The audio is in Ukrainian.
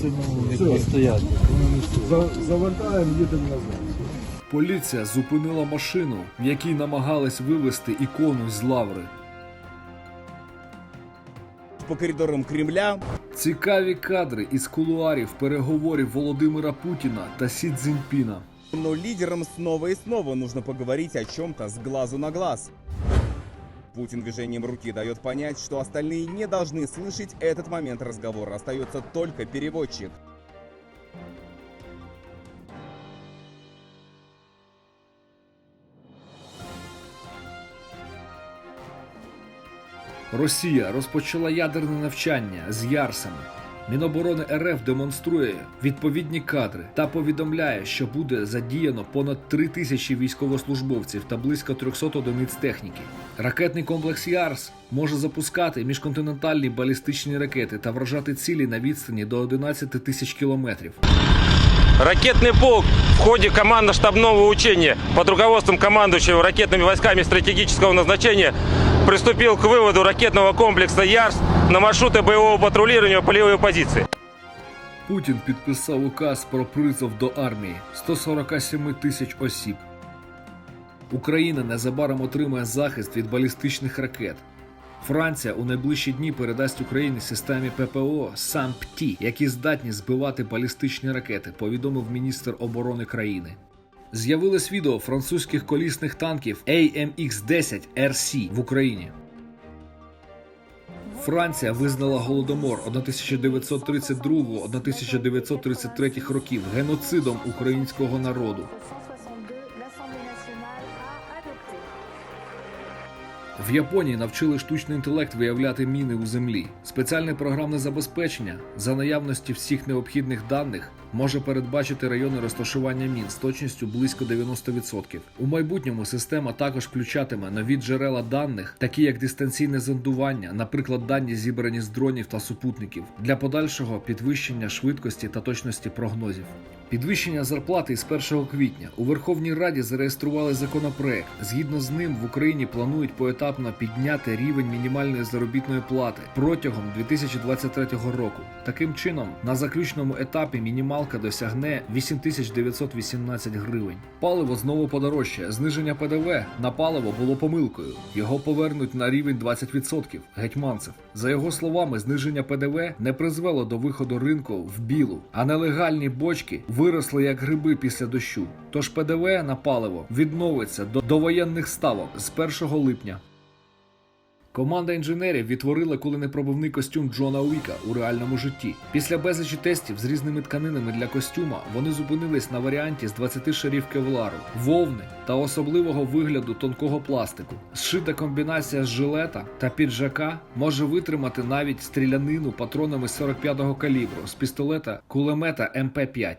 Це Все. не завертаємо, їдемо назад. Поліція зупинила машину, в якій намагались вивезти ікону з лаври. по коридорам Кремля. Цікаві кадри із кулуарів переговорів Володимира Путіна та Сі Цзіньпіна. Но лидерам снова и снова нужно поговорить о чем-то с глазу на глаз. Путин движением руки дает понять, что остальные не должны слышать этот момент разговора. Остается только переводчик. Росія розпочала ядерне навчання з ярсами. Міноборони РФ демонструє відповідні кадри та повідомляє, що буде задіяно понад 3 тисячі військовослужбовців та близько 300 одиниць техніки. Ракетний комплекс Ярс може запускати міжконтинентальні балістичні ракети та вражати цілі на відстані до 11 тисяч кілометрів. Ракетный полк в ходе командно-штабного учения под руководством командующего ракетными войсками стратегического назначения приступил к выводу ракетного комплекса «Ярс» на маршруты боевого патрулирования полевой позиции. Путін підписав указ про призов до армії 147 тисяч осіб. Україна незабаром отримає захист від балістичних ракет. Франція у найближчі дні передасть Україні системі ППО САМПТІ, які здатні збивати балістичні ракети, повідомив міністр оборони країни. З'явилось відео французьких колісних танків AMX-10 RC в Україні. Франція визнала голодомор 1932-1933 років геноцидом українського народу. В Японії навчили штучний інтелект виявляти міни у землі. Спеціальне програмне забезпечення за наявності всіх необхідних даних може передбачити райони розташування мін з точністю близько 90%. У майбутньому система також включатиме нові джерела даних, такі як дистанційне зондування, наприклад, дані зібрані з дронів та супутників, для подальшого підвищення швидкості та точності прогнозів. Підвищення зарплати з 1 квітня у Верховній Раді зареєстрували законопроект. Згідно з ним в Україні планують поетапно підняти рівень мінімальної заробітної плати протягом 2023 року. Таким чином, на заключному етапі мінімалка досягне 8918 гривень. Паливо знову подорожчає. Зниження ПДВ на паливо було помилкою. Його повернуть на рівень 20%. Гетьманцев. За його словами, зниження ПДВ не призвело до виходу ринку в білу, а нелегальні бочки виросли як гриби після дощу. Тож ПДВ на паливо відновиться до довоєнних ставок з 1 липня. Команда інженерів відтворила куленепробивний костюм Джона Уіка у реальному житті. Після безлічі тестів з різними тканинами для костюма вони зупинились на варіанті з 20 шарів кевлару, вовни та особливого вигляду тонкого пластику. Зшита комбінація з жилета та піджака може витримати навіть стрілянину патронами 45-го калібру з пістолета кулемета МП5.